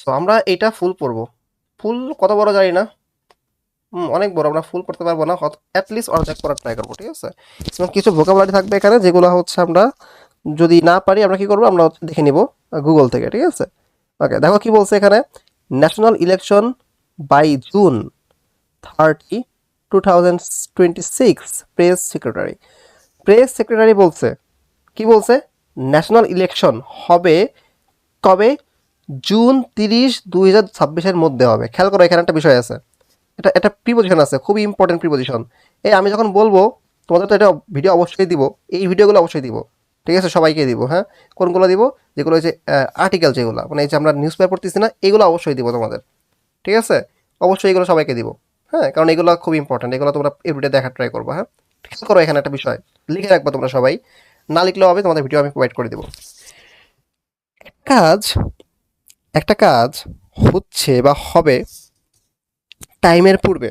So আমরা এটা ফুল পড়ব ফুল কত বড় জানি না। অনেক বড়, আমরা ফুল করতে পারব না। অ্যাটলিস্ট অর্ধেক করার ট্রাই করব, ঠিক আছে? এবং কিছু ভোকাবুলারি থাকবে এখানে, যেগুলো হচ্ছে আমরা যদি না পারি, আমরা কি করব? আমরা দেখে নিব গুগল থেকে, ঠিক আছে? ওকে দেখো কি বলছে এখানে। National election by June thirty two thousand twenty six press secretary press secretary বলছে, কি বলছে? ন্যাশনাল ইলেকশন হবে কবে? জুন তিরিশ দুই হাজার ছাব্বিশের মধ্যে হবে। খেয়াল করো, এখানে একটা বিষয় আছে। এটা এটা প্রিপোজিশন আছে, খুবই ইম্পর্টেন্ট প্রিপোজিশন এই আমি যখন বলব, তোমাদের তো এটা ভিডিও অবশ্যই দিব, এই ভিডিওগুলো অবশ্যই দিব। ঠিক আছে, সবাইকে দিব হ্যাঁ? কোনগুলো দিব? যেগুলো হচ্ছে আর্টিকেল যেগুলো মানে এই যে আমরা নিউজ পেপার পড়তেছি না, এগুলো অবশ্যই দিব তোমাদের। ঠিক আছে? অবশ্যই এগুলো সবাইকে দিব হ্যাঁ? কারণ এগুলো খুব ইম্পর্টেন্ট এগুলো তোমরা এভরিডে দেখার ট্রাই করব হ্যাঁ? খেয়াল করো, এখানে একটা বিষয়, লিখে রাখব তোমরা সবাই। না লিখলেও হবে, তোমাদের ভিডিও আমি প্রোভাইড করে দেবো। কাজ একটা কাজ হচ্ছে বা হবে টাইমের পূর্বে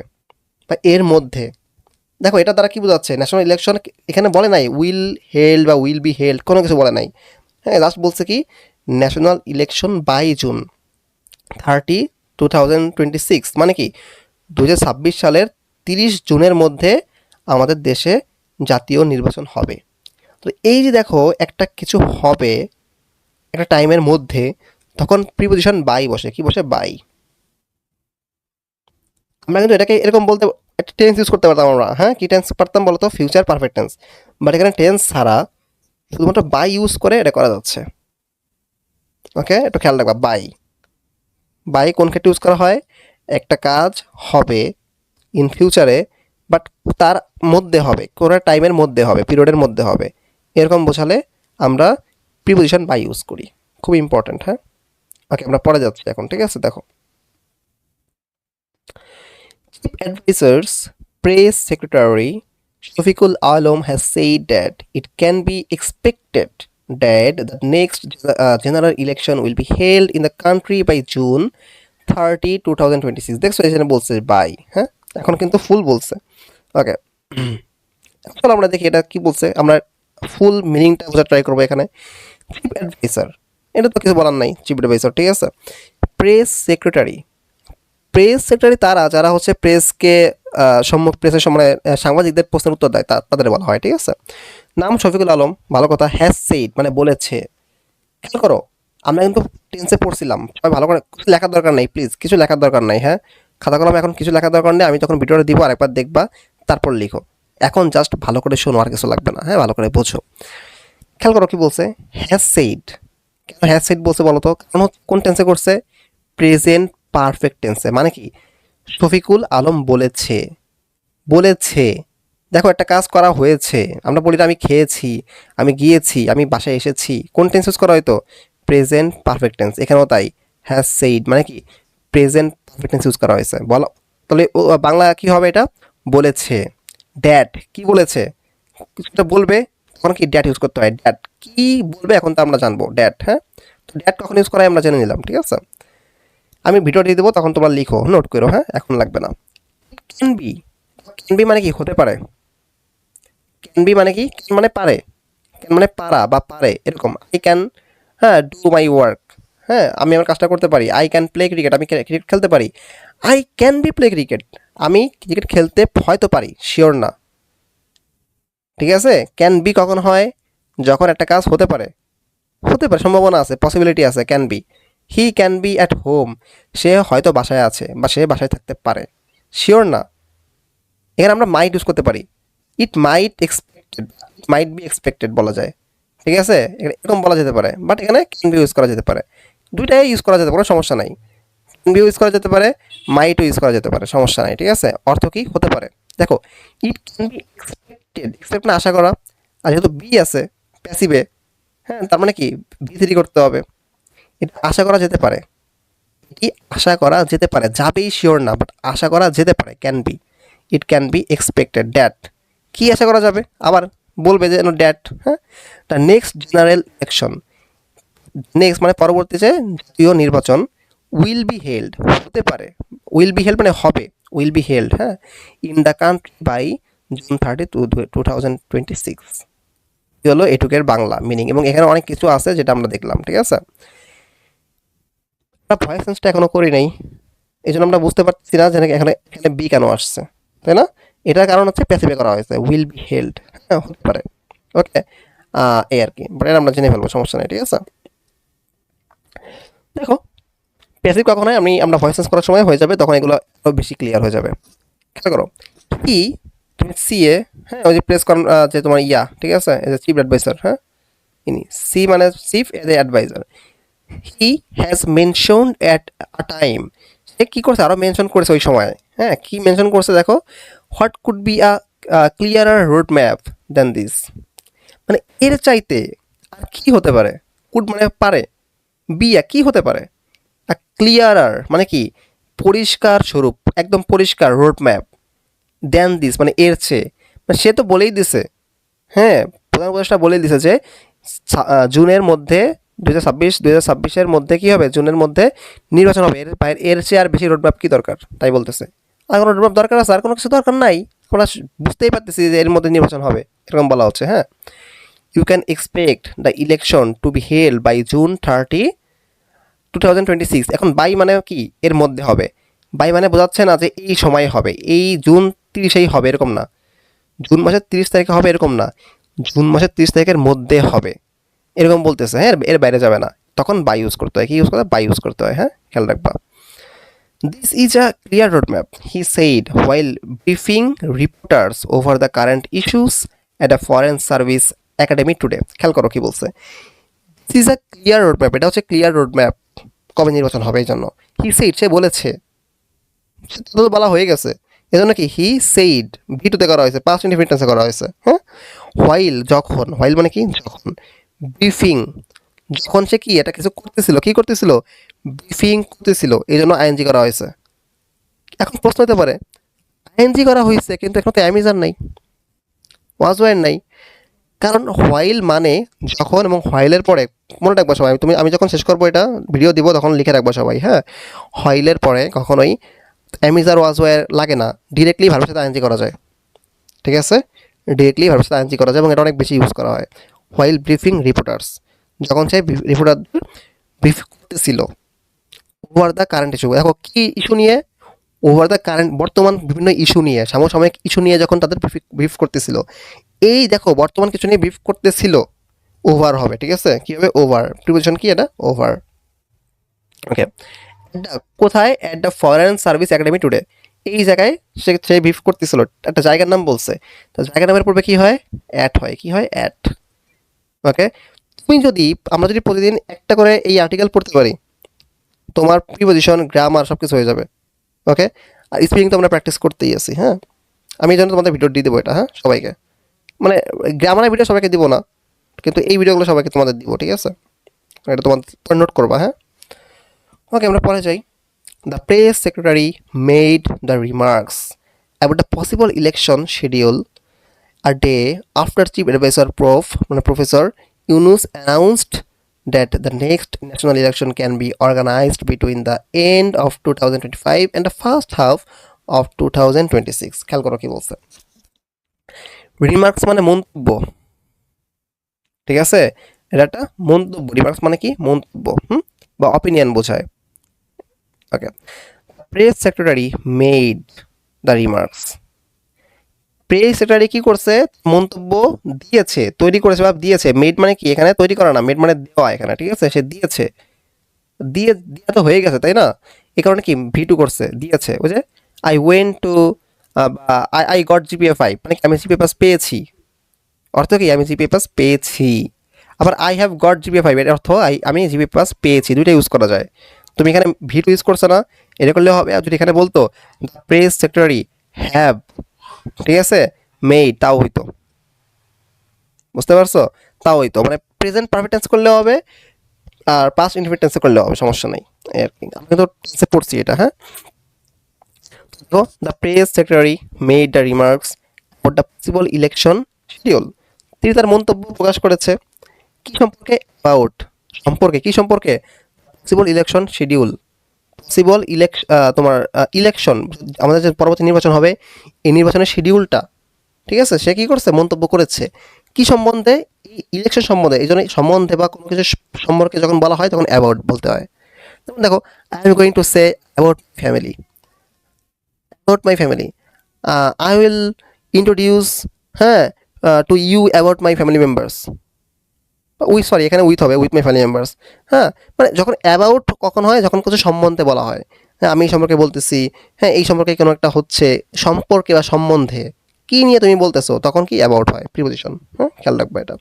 বা এর মধ্যে। দেখো, এটা দ্বারা কি বোঝাচ্ছে? ন্যাশনাল ইলেকশন এখানে বলে নাই উইল হেল্ড বা উইল বি হেল্ড কোনো কিছু বলে নাই। হ্যাঁ লাস্ট বলছে কি national election by June thirty two thousand twenty six মানে কি দু ছাব্বিশ সালের তিরিশ জুনের মধ্যে আমাদের দেশে জাতীয় নির্বাচন হবে। তো এই যে দেখো, একটা কিছু হবে, একটা টাইমের মধ্যে তখন প্রিপোজিশন বাই বসে। কি বসে? বাই আমরা কিন্তু এটাকে এরকম বলতে, একটা টেন্স ইউজ করতে পারতাম আমরা। হ্যাঁ? কি টেন্স পারতাম বলতো? ফিউচার পারফেক্ট টেন্স বাট এখানে টেন্স ছাড়া শুধুমাত্র বাই ইউজ করে এটা করা যাচ্ছে। ওকে একটু খেয়াল রাখবা বাই বাই কোন ক্ষেত্রে ইউজ করা হয়? একটা কাজ হবে ইন ফিউচারে বাট তার মধ্যে হবে। কোনো টাইমের মধ্যে হবে পিরিয়ডের মধ্যে হবে। এরকম বোঝালে আমরা প্রিপোজিশন বাই ইউজ করি। খুব ইম্পর্ট্যান্ট হ্যাঁ? ওকে আমরা পরে যাচ্ছি এখন ঠিক আছে দেখো Chief Advisor's Press Secretary Shafiqul Alam has said that it can be expected that the next uh, general election will be held in the country by June 30, 2026 দেখছ এখানে বলছে বাই হ্যাঁ এখন কিন্তু ফুল বলছে ওকে চলো আমরা দেখি এটা কি বলছে আমরা ফুল মিনিংটা বোঝার ট্রাই করব এখানে চিফ অ্যাডভাইসার এটা তো কিছু বলার নাই চিফ অ্যাডভাইসার ঠিক আছে? Press secretary. প্রেস সেক্রেটারি তারা যারা হচ্ছে প্রেসকে সম্মুখ প্রেসের আহ, সাংবাদিকদের প্রশ্নের উত্তর দেয় তাদের বলা হয় ঠিক আছে? নাম শফিকুল আলম ভালো কথা হ্যাজ সেইড মানে বলেছে। খেয়াল করো আমরা কিন্তু টেন্সে পড়ছিলাম সবাই ভালো করে কিছু লেখার দরকার নেই প্লিজ কিছু লেখার দরকার নেই হ্যাঁ? খাতা কলম এখন কিছু লেখার দরকার নেই আমি তখন ভিডিওটা দিব আর একবার দেখবা তারপর লিখো। এখন জাস্ট ভালো করে শোনো আর কিছু লাগবে না হ্যাঁ? ভালো করে বোঝো। খেয়াল করো কি বলছে? হ্যাজ সেইড কেন হ্যাজ সেট বলছে বলো তো? কারণ কোন টেন্সে করছে? প্রেজেন্ট পারফেক্ট টেন্সে মানে কি? শফিকুল আলম বলেছে বলেছে। দেখো, একটা কাজ করা হয়েছে। আমরা বলি আমি খেয়েছি, আমি গিয়েছি, আমি বাসায় এসেছি। কোন টেন্স ইউজ করা হয়তো প্রেজেন্ট পারফেক্ট টেন্স এখানেও তাই। হ্যাজ সেইড মানে কি? প্রেজেন্ট পারফেক্ট টেন্স ইউজ করা হয়েছে। বলো। তাহলে বাংলা কি হবে এটা? বলেছে। ড্যাড কি বলেছে? কিছুটা বলবে। তখন কি ড্যাট ইউজ করতে হয়? ড্যাট কি বলবে এখন তো আমরা জানব। ড্যাট হ্যাঁ? তো ড্যাট কখন ইউজ করা আমরা জেনে নিলাম, ঠিক আছে? আমি ভিডিও দিয়ে দেবো, তখন তোমরা লিখো নোট করো হ্যাঁ? এখন লাগবে না। ক্যান বি ক্যান বি মানে কি? হতে পারে। ক্যান বি মানে কি? Can মানে পারে। ক্যান মানে পারা বা পারে, এরকম। আই ক্যান হ্যাঁ ডু মাই ওয়ার্ক হ্যাঁ? আমি আমার কাজটা করতে পারি। আই ক্যান প্লে ক্রিকেট আমি ক্রিকেট খেলতে পারি। I can be play cricket আমি ক্রিকেট খেলতে হয়তো পারি শিওর না। ঠিক আছে? ক্যান বি কখন হয়? যখন একটা কাজ হতে পারে। হতে পারে, সম্ভাবনা আছে পসিবিলিটি আছে can be he can be at home সে হয়তো বাসায় আছে বা সে বাসায় থাকতে পারে। শিওর না? এখানে আমরা মাইট ইউজ করতে পারি। It might expected might be expected বলা যায়। ঠিক আছে? এরকম বলা যেতে পারে। বাট এখানে ক্যান বি ইউজ করা যেতে পারে। দুইটাই ইউজ করা যেতে পারে, সমস্যা নাই। ক্যান বি ইউজ করা যেতে পারে মাইটও ইউজ করা যেতে পারে, সমস্যা নাই। ঠিক আছে? অর্থ কি? হতে পারে। দেখো it can be expected expect না, আশা করা। আর যেহেতু বি আছে প্যাসিভে হ্যাঁ তার মানে কি? বি থ্রি করতে হবে। এটা আশা করা যেতে পারে। এটি আশা করা যেতে পারে, যাবেই শিওর না বাট আশা করা যেতে পারে can be it can be expected that কি আশা করা যাবে? আবার বলবে যে ড্যাট হ্যাঁ? The next general election next মানে পরবর্তী যে জাতীয় নির্বাচন উইল বি হেল্ড হতে পারে। উইল বি হেল্ড মানে হবে। উইল বি হেল্ড হ্যাঁ? In the country by June thirty two two thousand twenty six হলো এটুকের বাংলা মিনিং এবং এখানে অনেক কিছু আছে যেটা আমরা দেখলাম, ঠিক আছে? আমরা ভয়েস চেঞ্জটা এখনও করি নাই। এই জন্য আমরা বুঝতে পারছি না যে এখানে এখানে বি কেন আসছে, তাই না? এটার কারণ হচ্ছে প্যাসিভে করা হয়েছে উইল বি হেল্ড হ্যাঁ হতে পারে। ওকে এই আর কি বাট এটা আমরা জেনে ফেলব, সমস্যা নেই, ঠিক আছে? দেখো প্যাসিভ কখন হয় আমি আমরা ভয়েস চেঞ্জ করার সময় হয়ে যাবে, তখন এগুলো আরও বেশি ক্লিয়ার হয়ে যাবে। খেয়াল করো কি তুমি সিএ হ্যাঁ ওই যে প্রেস কর যে তোমার ইয়া, ঠিক আছে? এজ এ চিফ অ্যাডভাইসার হ্যাঁ? ইনি। সি মানে chief as a adviser he has mention at a time সে কী করছে? আরও মেনশন করেছে ওই সময়। হ্যাঁ কী মেনশন করছে দেখো? What could be a clearer road map then this মানে এর চাইতে আর কি হতে পারে? কুড মানে পারে। বিয়া কি হতে পারে? আ ক্লিয়ারার মানে কি? পরিষ্কার স্বরূপ, একদম পরিষ্কার রোড ম্যাপ দেন দিস মানে এর চেয়ে। মানে সে তো বলেই দিছে। হ্যাঁ প্রধান উপদেষ্টা বলেই দিছে যে জুনের মধ্যে দু হাজার ছাব্বিশ দু হাজার ছাব্বিশের মধ্যে কী হবে? জুনের মধ্যে নির্বাচন হবে। এর এর চেয়ে আর বেশি রোডম্যাপ কী দরকার? তাই বলতেছে। আর কোনো রোডম্যাপ দরকার আছে? আর কোনো কিছু দরকার নাই। আমরা বুঝতেই পারতেছি যে এর মধ্যে নির্বাচন হবে, এরকম বলা হচ্ছে হ্যাঁ? You can expect the election to be held by June thirty two thousand twenty six এখন বাই মানে কি? এর মধ্যে হবে। বাই মানে বোঝাচ্ছে না যে এই সময় হবে। এই জুন তিরিশেই হবে এরকম না। জুন মাসের তিরিশ তারিখে হবে এরকম না। জুন মাসের তিরিশ তারিখের মধ্যে হবে। এরকম বলতেছে হ্যাঁ এর বাইরে যাবে না। তখন বাই ইউজ করতে হয়। কি ইউজ করতে হয়? বাই ইউজ করতে হয় হ্যাঁ খেয়াল রাখবা। This is a clear roadmap, he said while briefing reporters over the current issues at a Foreign Service Academy today. খেয়াল করো কি বলছে। This is a clear roadmap এটা হচ্ছে ক্লিয়ার রোডম্যাপ কবে নির্বাচন হবে এই জন্য। হি সেইড সে বলেছে। সেটা তো বলা হয়ে গেছে। এজন্য কি হি সেইড ভিটুতে করা হয়েছে পাঁচ ইন্ডিপেন্ডেন্সে করা হয়েছে হ্যাঁ? হোয়াইল যখন হোয়াইল মানে কি? যখন। ব্রিফিং যখন সে কি, এটা কিছু করতেছিল, কি করতেছিল? ব্রিফিং করতেছিল এই জন্য আইএনজি করা হয়েছে। এখন প্রশ্ন হতে পারে আইএনজি করা হয়েছে, কিন্তু এখন তো অ্যামিজান নাই ওয়াজওয়ার নাই। কারণ হোয়াইল মানে যখন এবং হোয়াইলের পরে, মনে রাখব সবাই, তুমি, আমি যখন শেষ করব এটা ভিডিও দিব, তখন লিখে রাখব সবাই হ্যাঁ? হোয়াইলের পরে কখনোই অ্যামিজার ওয়াজওয়ার লাগে না ডিরেক্টলি ভারতের সাথে আইএনজি করা যায়। ঠিক আছে? ডিরেক্টলি ভারতের সাথে আইএনজি করা যায় এবং এটা অনেক বেশি ইউজ করা হয়। হোয়াইল ব্রিফিং রিপোর্টার্স যখন সে রিপোর্টার ব্রিফ করতেছিল ওভার দ্য কারেন্ট ইস্যু দেখো কী ইস্যু নিয়ে? ওভার দ্য কারেন্ট বর্তমান বিভিন্ন ইস্যু নিয়ে সমসাময়িক ইস্যু নিয়ে যখন তাদের ব্রিফ করতেছিল, এই দেখো বর্তমান কিছু নিয়ে ব্রিফ করতেছিল ওভার হবে, ঠিক আছে? কী হবে ওভার প্রিপোজিশন কি এটা? ওভার ওকে কোথায়? At the foreign service academy today এই জায়গায় সে সে ব্রিফ করতেছিল। একটা জায়গার নাম বলছে। তো জায়গার নামের পূর্বে কী হয়? অ্যাট হয়। কি হয়? অ্যাট ওকে তুমি যদি, আমরা যদি প্রতিদিন একটা করে এই আর্টিকেল পড়তে পারি, তোমার প্রিপোজিশন গ্রামার সব কিছু হয়ে যাবে। ওকে আর স্পিকিং তো আমরা প্র্যাকটিস করতেই আছি হ্যাঁ? আমি এই জন্য তোমাদের ভিডিও দিয়ে দেবো এটা হ্যাঁ? সবাইকে। মানে গ্রামারের ভিডিও সবাইকে দিব না। কিন্তু এই ভিডিওগুলো সবাইকে তোমাদের দিব, ঠিক আছে? এটা তোমাদের নোট করবা হ্যাঁ? ওকে আমরা পরে যাই। The press secretary made the remarks about the possible election schedule R day after chief adviser prof মানে professor Yunus announced that the next national election can be organised between the end of two thousand twenty five and the first half of two thousand twenty six খেয়াল বলছে। Remarks মানে মন্তব্য। ঠিক আছে? এটা একটা মন্তব্য। রিমার্কস মানে কি? মন্তব্য। হুম? বা অপিনিয়ন বোঝায়। Okay press secretary made the remarks press secretary কি করছে? মন্তব্য দিয়েছে, তৈরি করেছে বা দিয়েছে। মেড মানে কি? এখানে তৈরি করা না। মেড মানে দেওয়া এখানে, ঠিক আছে? সে দিয়েছে। দিয়ে, দেওয়া তো হয়ে গেছে, তাই না? এই কারণে কি ভিটু করছে? দিয়েছে বুঝে I went to I I got GPA five মানে আমি জিপিএ পাস পেয়েছি? অর্থ কি? আমি জিপিএ পাস পেয়েছি। আবার I have got GPA five এর অর্থ আই আমি জিপিএ পাস পেয়েছি। দুইটা ইউজ করা যায়। তুমি এখানে ভিটু ইউজ করছ না, এটা করলে হবে। আর যদি এখানে বলতো প্রেস সেক্রেটারি হ্যাভ ঠিক আছে? মেই তাও হইতো। বুঝতে পারছ? তাও হইতো। মানে প্রেজেন্ট পারফেক্ট টেন্স করলে হবে, আর পাস্ট ইনফিনিট টেন্সে করলে হবে, সমস্যা নেই। আর কি? আমি কিন্তু টেন্সে পড়ছি এটা হ্যাঁ? তো the press secretary made the remarks for the possible election schedule তিনি তার মন্তব্য প্রকাশ করেছে। কি সম্পর্কে? অ্যাবাউট সম্পর্কে? কি সম্পর্কে? পসিবল ইলেকশন শিডিউল পসিবল ইলেক তোমার ইলেকশন আমাদের যে পরবর্তী নির্বাচন হবে, এই নির্বাচনের শিডিউলটা ঠিক আছে? সে কী করছে? মন্তব্য করেছে। কি সম্বন্ধে? ইলেকশন সম্বন্ধে। এই জন্য সম্বন্ধে বা কোনো কিছু সম্পর্কে যখন বলা হয়, তখন অ্যাবাউট বলতে হয়। যেমন দেখো I am going to say about family about my family I will introduce হ্যাঁ to you about my family members we sorry এখানে উইথ হবে উইথ মাই ফ্যামিলি মেম্বার্স হ্যাঁ? মানে যখন অ্যাবাউট কখন হয়, যখন কিছু সম্বন্ধে বলা হয়। হ্যাঁ আমি এই সম্পর্কে বলতেছি হ্যাঁ এই সম্পর্কে কোনো একটা হচ্ছে সম্পর্কে বা সম্বন্ধে কী নিয়ে তুমি বলতেছো, তখন কি অ্যাবাউট হয় প্রিপোজিশন হ্যাঁ? খেয়াল রাখবে এটা।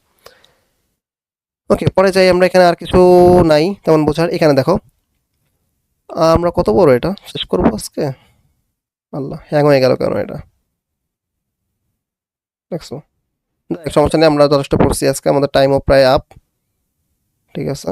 ওকে পরে যাই, আমরা এখানে আর কিছু নাই, তেমন বোঝার। এখানে দেখো, আমরা কত বড় এটা? শেষ করব আজকে? আল্লাহ, হ্যাং হয়ে গেল কেন এটা? দেখছ? দেখ সমস্যা নেই আমরা যথেষ্ট পড়ছি আজকে আমাদের টাইমও প্রায় আপ ঠিক আছে?